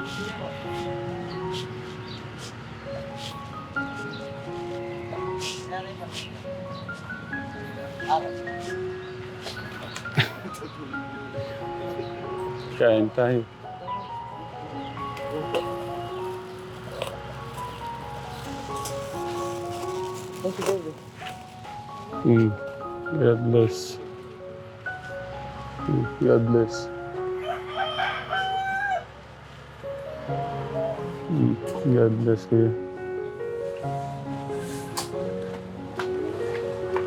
Kain tayo. Mm. God bless. Mm. God bless. God bless you.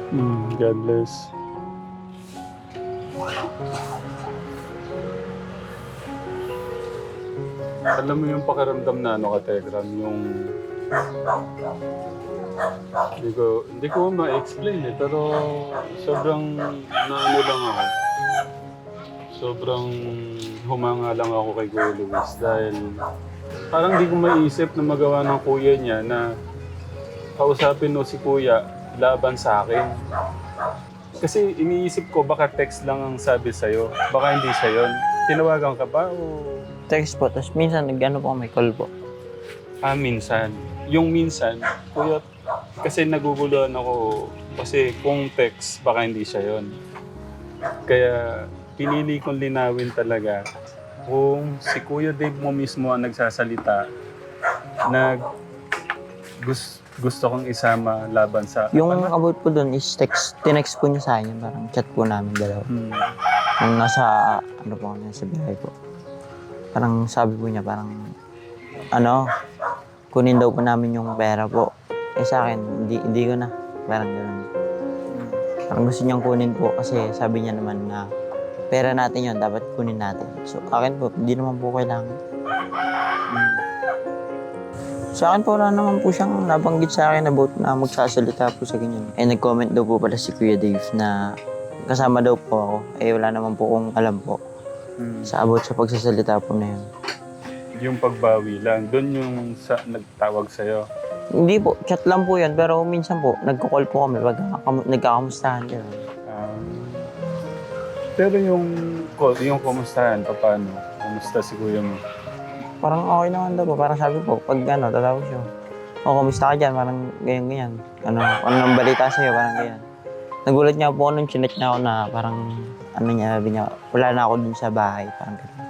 Mm. God bless. Alam mo yung pakiramdam na ano ka, Tegram, yung... Hindi ko, hindi ko ma-explain eh, pero sobrang naano lang ako. Sobrang humanga lang ako kay Kuya Luis dahil parang hindi ko maisip na magawa ng kuya niya na kausapin mo si kuya laban sa akin. Kasi iniisip ko baka text lang ang sabi sa'yo. Baka hindi siya yun. Tinawagan ka ba o Text po, tapos minsan nag-ano po, may call po. Ah, minsan. Yung minsan, kuya, kasi naguguluhan ako. Kasi kung text, baka hindi siya yon. Kaya pinili kong linawin talaga kung si Kuya Dave mo mismo ang nagsasalita, nag gusto, gusto kong isama laban sa... Yung Ano? about po doon is text, tinext po niya sa akin, parang chat po namin dalawa. Hmm. Nung nasa, ano po kami, sa biyahe po. Parang sabi po niya, parang, ano, kunin daw po namin yung pera po. Eh sa akin, hindi, hindi ko na. Parang gano'n. Parang gusto niyang kunin po kasi sabi niya naman na pera natin yon dapat kunin natin. So akin po, hindi naman po kailangan. Sa akin po, wala naman po siyang nabanggit sa akin about na magsasalita po sa ganyan. Eh, nag-comment daw po pala si Kuya Dave na kasama daw po ako. Eh, wala naman po kung alam po Hmm. sa about sa pagsasalita po na yun. Yung pagbawi lang, doon yung sa, nagtawag sa'yo. Hindi po, chat lang po yun. Pero minsan po, nagko-call po kami pag nagkakamustahan yun. Pero yung, yung kumustahan, paano? Kumusta si kuya mo? Parang okay naman daw po. Parang sabi po, pag ano, tatawag siya. O, kamusta ka dyan? Parang ganyan, ganyan. Ano, ano nang balita sa'yo? Parang ganyan. Nagulat niya po nung chinat niya ako na parang, ano niya, sabi niya, wala na ako dun sa bahay. Parang ganyan.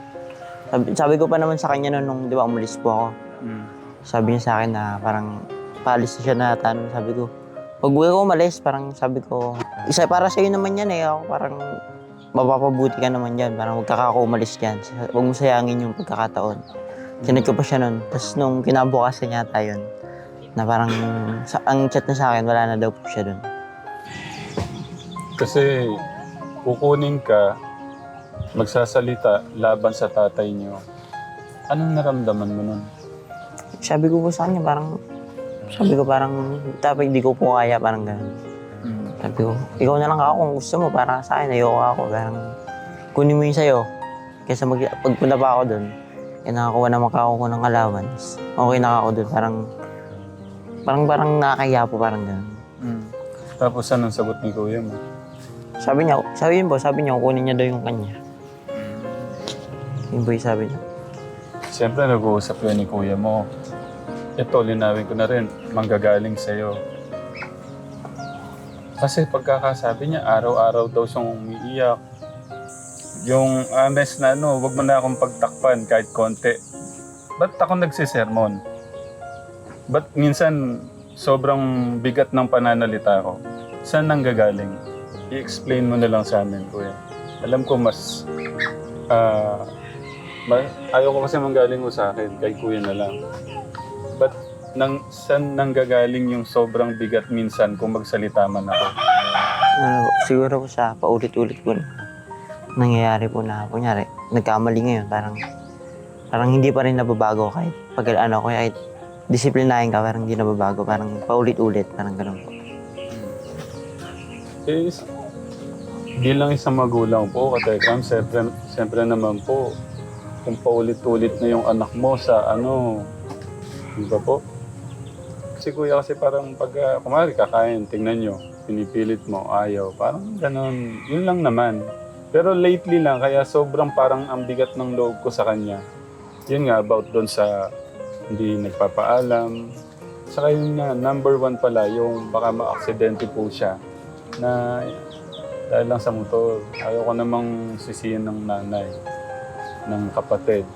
Sabi, sabi ko pa naman sa kanya nun, nung, di ba, umalis po ako. Hmm. Sabi niya sa akin na parang, paalis na siya na tanong. Sabi ko, pag uwi ko umalis, parang sabi ko, isa para sa'yo naman yan eh. Ako parang, mapapabuti ka naman dyan. Parang huwag ka kako umalis dyan. Huwag mo sayangin yung pagkakataon. Sinad ko pa siya nun. Tapos nung kinabukasan niya tayo yun, na parang sa, ang chat na sa akin, wala na daw po siya dun. Kasi kukunin ka, magsasalita laban sa tatay niyo. Anong naramdaman mo nun? Sabi ko po sa kanya, parang, sabi ko parang, dapat hindi ko po kaya, parang gano'n. Sabi ko, ikaw na lang ako kung gusto mo, para sa akin, ayoko ako. Parang, kunin mo yung sa'yo. Kaysa mag, pagpunta pa ako dun, eh nakakuha naman ka ako ng allowance. Okay na ako dun, parang, parang, parang nakakaya po, parang gano'n. Tapos anong sagot ni kuya mo? Sabi niya, sabi yun po, sabi niya, kunin niya daw yung kanya. Yun po yung sabi niya. Siyempre nag-uusap yun ni kuya mo. Ito, linawin ko na rin, manggagaling sa'yo. Kasi pagkakasabi niya, araw-araw daw siyang umiiyak. Yung honest na ano, wag mo na akong pagtakpan kahit konti. Ba't ako nagsisermon? Ba't minsan sobrang bigat ng pananalita ko? Saan nanggagaling? I-explain mo na lang sa amin, kuya. Alam ko mas... ah ma- ayaw ko kasi manggaling mo sa akin, kay kuya na lang. Nang, saan nanggagaling yung sobrang bigat minsan kung magsalita man ako? Ano, siguro po sa paulit-ulit po na nangyayari po na, kunyari, nagkamali ngayon, parang, parang hindi pa rin nababago kahit pag ano, kahit disiplinahin ka, parang hindi nababago, parang paulit-ulit, parang ganun po. Eh, is- bilang isang magulang po, katekram, siyempre, siyempre naman po, kung paulit-ulit na yung anak mo sa ano, di ba po? Si kuya kasi parang pag, uh, kumari kakain, tingnan nyo, pinipilit mo, ayaw, parang ganun, yun lang naman. Pero lately lang, kaya sobrang parang ang bigat ng loob ko sa kanya. yun nga, about doon sa hindi nagpapaalam. Saka yun nga, number one pala, yung baka ma-aksidente po siya na dahil lang sa motor. Ayaw ko namang sisihin ng nanay, ng kapatid.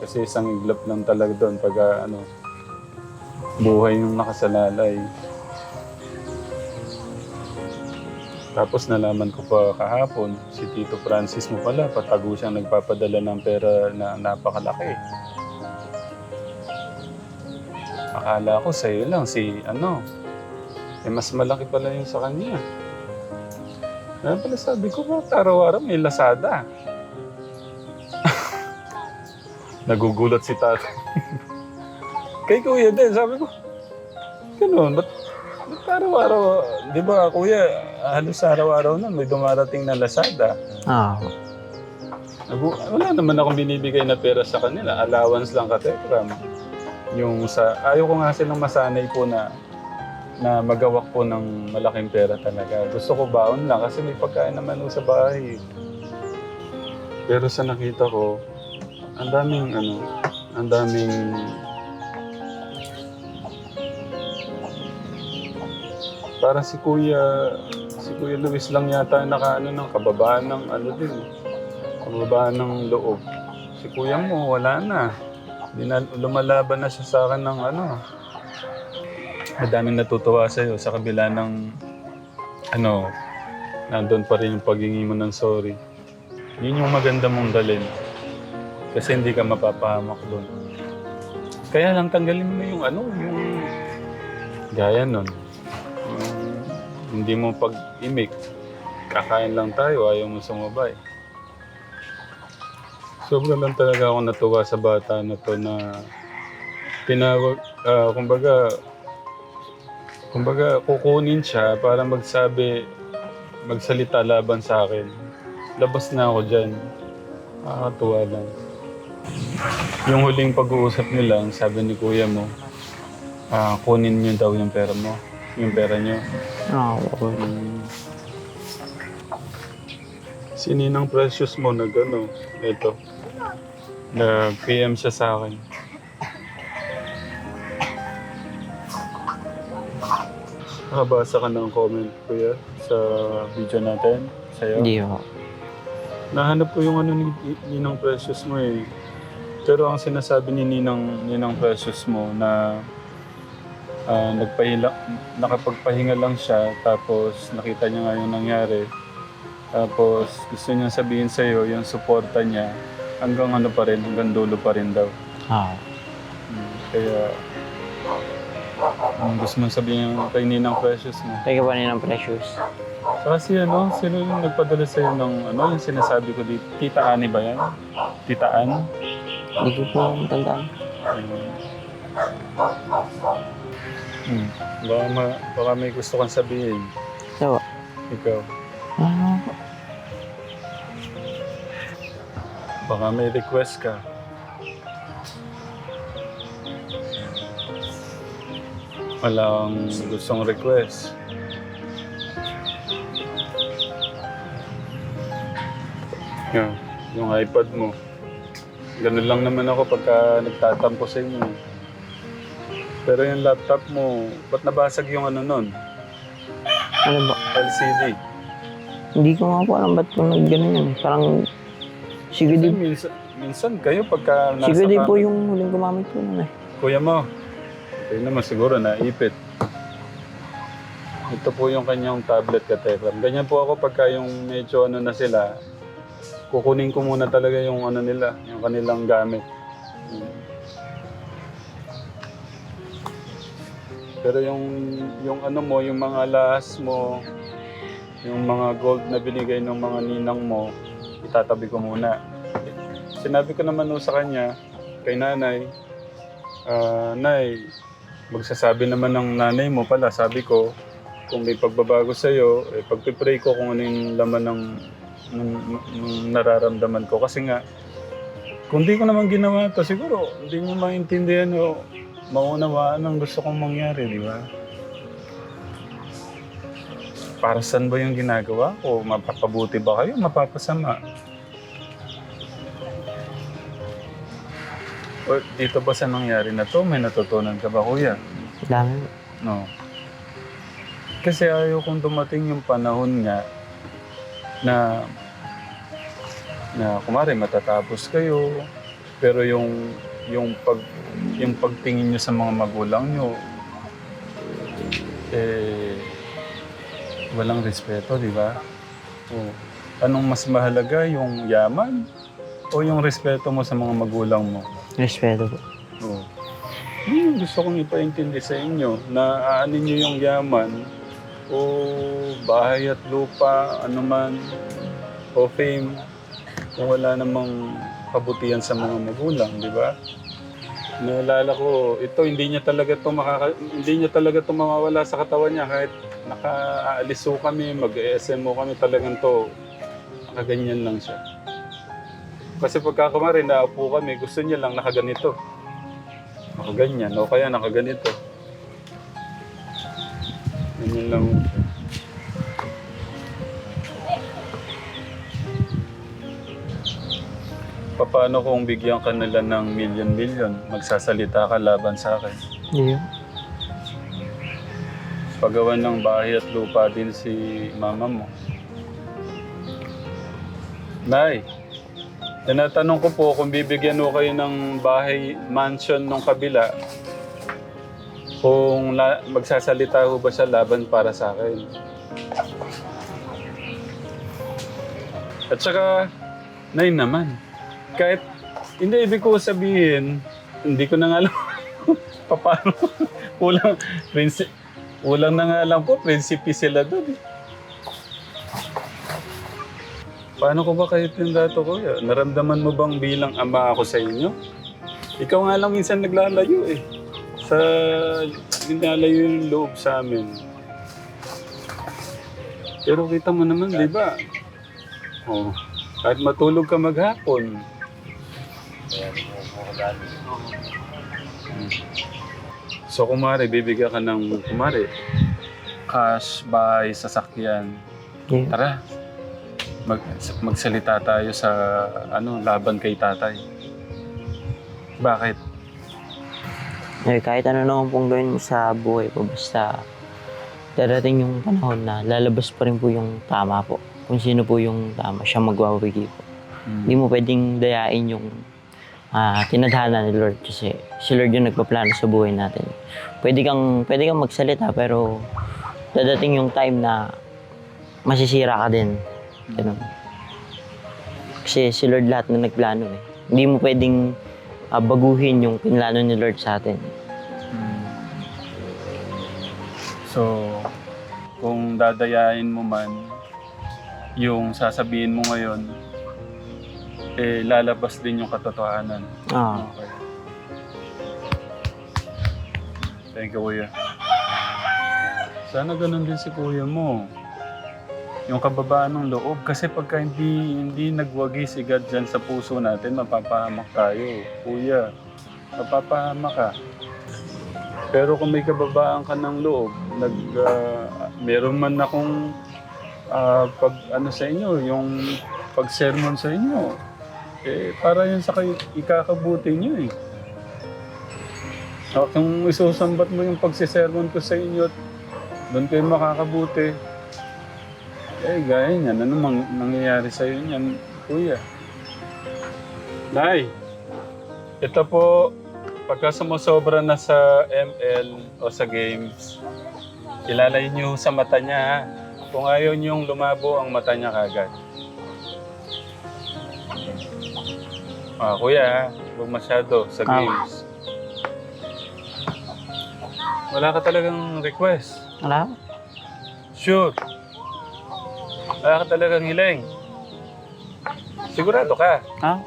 Kasi isang iglap lang talaga doon pag ah, ano, buhay yung nakasalalay. Tapos nalaman ko pa kahapon, si Tito Francis mo pala, patago siyang nagpapadala ng pera na napakalaki. Akala ko sa'yo lang, si ano, eh mas malaki pala yung sa kanya. Kaya pala sabi ko, bakit araw-araw may lasada? Nagugulat si tata. Kay kuya din, sabi ko, ganun, ba't, ba't araw-araw, di ba kuya, halos araw-araw na may dumarating na lasada. Ah, Nagu- wala naman akong binibigay na pera sa kanila. Allowance lang ka, Tekram. Yung sa, ayaw ko nga silang masanay po na na magawak po ng malaking pera talaga. Gusto ko baon lang kasi may pagkain naman sa bahay. Pero sa nakita ko, ang daming ano, ang daming para si Kuya si Kuya Luis lang yata naka ano ng kababaan ng ano din. Kababaan ng loob. Si Kuya mo wala na. Di na lumalaban na siya sa akin ng ano. Madaming natutuwa sa iyo sa kabila ng ano, nandun pa rin yung paghingi mo ng sorry. Yun yung maganda mong dalin. Kasi hindi ka mapapahamak doon. Kaya lang tanggalin mo yung ano, yung gaya nun. Hindi mo pag-imik. Kakain lang tayo, ayaw mo sumabay. Sobra lang talaga ako natuwa sa bata na to na tinawag, ah, kumbaga, kumbaga kukunin siya para magsabi, magsalita laban sa akin. Labas na ako dyan. Nakakatuwa lang. Yung huling pag-uusap nila, sabi ni kuya mo, ah, kunin niyo daw yung pera mo. Yung pera niyo. ah, okay. Mm. Si Ninang Precious mo nag ano, ito. Nag-PM siya sa akin. Nakabasa ka ng comment, kuya, sa video natin, sa'yo. Hindi ko. Nahanap ko yung ano ni Ninang Precious mo eh. Pero ang sinasabi ni Ninang, Ninang Precious mo na ah, nagpahila, nakapagpahinga lang siya tapos nakita niya nga yung nangyari. Tapos gusto niya sabihin sa'yo yung suporta niya hanggang ano pa rin, hanggang dulo pa rin daw. Ah, Kaya ang gusto mong sabihin kay Ninang Precious mo. Teka pa rin ng precious. Kasi ano, sino yung nagpadala sa'yo ng ano, yung sinasabi ko dito? Tita Ani ba yan? Tita Ann? Hindi ko po matandaan. Hmm. Baka, ma, baka may gusto kang sabihin. So, Ikaw. ano? Baka may request ka. Walang gustong request. Yan, yung iPad mo. Ganun lang naman ako pagka nagtatampo sa inyo. Pero yung laptop mo, ba't nabasag yung ano nun? Ano ba? LCD. Hindi ko nga po alam ba't kung nag-ganun yun. Parang, sige di, minsan, minsan kayo pagka nasa sige di po yung huling gumamit ko nun eh. Kuya mo, kayo naman siguro naipit. Ito po yung kanyang tablet katekram. Ganyan po ako pagka yung medyo ano na sila, kukunin ko muna talaga yung ano nila, yung kanilang gamit. Pero yung yung ano mo, yung mga lahas mo, yung mga gold na binigay ng mga ninang mo, itatabi ko muna. Sinabi ko naman no sa kanya, kay nanay, Ah, Nay, magsasabi naman ng nanay mo pala, sabi ko, kung may pagbabago sa'yo, eh, pagpipray ko kung ano yung laman ng, ng, ng nararamdaman ko. Kasi nga, kung di ko naman ginawa to siguro hindi mo maintindihan o maunawaan ang gusto kong mangyari, di ba? Para saan ba yung ginagawa ko? Mapapabuti ba kayo? Mapapasama? O, dito ba sa nangyari na to, may natutunan ka ba, kuya? Dami. No. Kasi ayaw kong dumating yung panahon nga na na kumari matatapos kayo pero yung yung pag yung pagtingin nyo sa mga magulang nyo eh walang respeto, di ba? O, anong mas mahalaga, yung yaman o yung respeto mo sa mga magulang mo? Respeto po. Oo. Yun yung gusto kong ipaintindi sa inyo na aanin nyo yung yaman o bahay at lupa, ano man, o fame, kung wala namang kabutihan sa mga magulang, di ba? Naalala ko, ito hindi niya talaga to makaka, hindi niya talaga to mawawala sa katawan niya kahit nakaalis ho kami, mag-ESM mo kami talagang to. Nakaganyan lang siya. Kasi pagka kumari naupo kami, gusto niya lang nakaganito. Nakaganyan, o kaya nakaganito. Ganyan lang. Paano kung bigyan ka nila ng million-million, magsasalita ka laban sa akin? Hindi Pagawan ng bahay at lupa din si mama mo. Nay, tinatanong ko po kung bibigyan mo kayo ng bahay, mansion nung kabila, kung la- magsasalita ho ba siya laban para sa akin. At saka, Nay naman, kahit hindi ibig ko sabihin, hindi ko na nga alam paano. Kulang, prinsi, kulang na nga alam ko, prinsipi sila doon. eh. Paano ko ba kayo tindato ko? Naramdaman mo bang bilang ama ako sa inyo? Ikaw nga lang minsan naglalayo eh. Sa linalayo yung loob sa amin. Pero kita mo naman, di ba? Oh, kahit matulog ka maghapon. Hmm. So kumari, bibigyan ka ng kumari, cash, bahay, sasakyan. Hindi. Tara, mag, magsalita tayo sa ano laban kay tatay. Bakit? Eh, kahit ano naman pong gawin mo sa buhay po, basta darating yung panahon na lalabas pa rin po yung tama po. Kung sino po yung tama, siya magwawagi po. Hindi mo pwedeng dayain yung ah, tinadhana ni Lord kasi si Lord yung nagpaplano sa buhay natin. Pwede kang, pwede kang magsalita pero dadating yung time na masisira ka din. Ganun. Kasi si Lord lahat na nagplano eh. Hindi mo pwedeng ah, baguhin yung pinlano ni Lord sa atin. Mm. So, kung dadayain mo man, yung sasabihin mo ngayon, eh lalabas din yung katotohanan. Ah, Okay. Thank you, Kuya. Sana ganun din si Kuya mo. Yung kababaan ng loob. Kasi pagka hindi, hindi nagwagi si God dyan sa puso natin, mapapahamak tayo. Kuya, mapapahamak ka. Pero kung may kababaan ka ng loob, nag, ah, meron man akong ah, pag ano sa inyo, yung pag-sermon sa inyo, eh, para yun sa kayo, ikakabuti nyo eh. Ah, kung isusambat mo yung pagsisermon ko sa inyo at doon kayo makakabuti, eh, gaya niyan. Ano mang nangyayari sa iyo niyan, kuya? Nay, ito po, pagka sumusobra na sa ML o sa games, ilalay niyo sa mata niya, ha? Kung ayaw niyong lumabo ang mata niya kagad. Ah, kuya, ha? huwag masyado sa Ah. games. Wala ka talagang request. wala. Sure. Wala ka talagang hiling. Sigurado ka. Ah,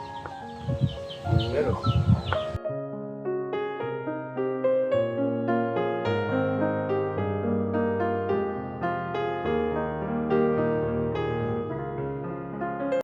Pero,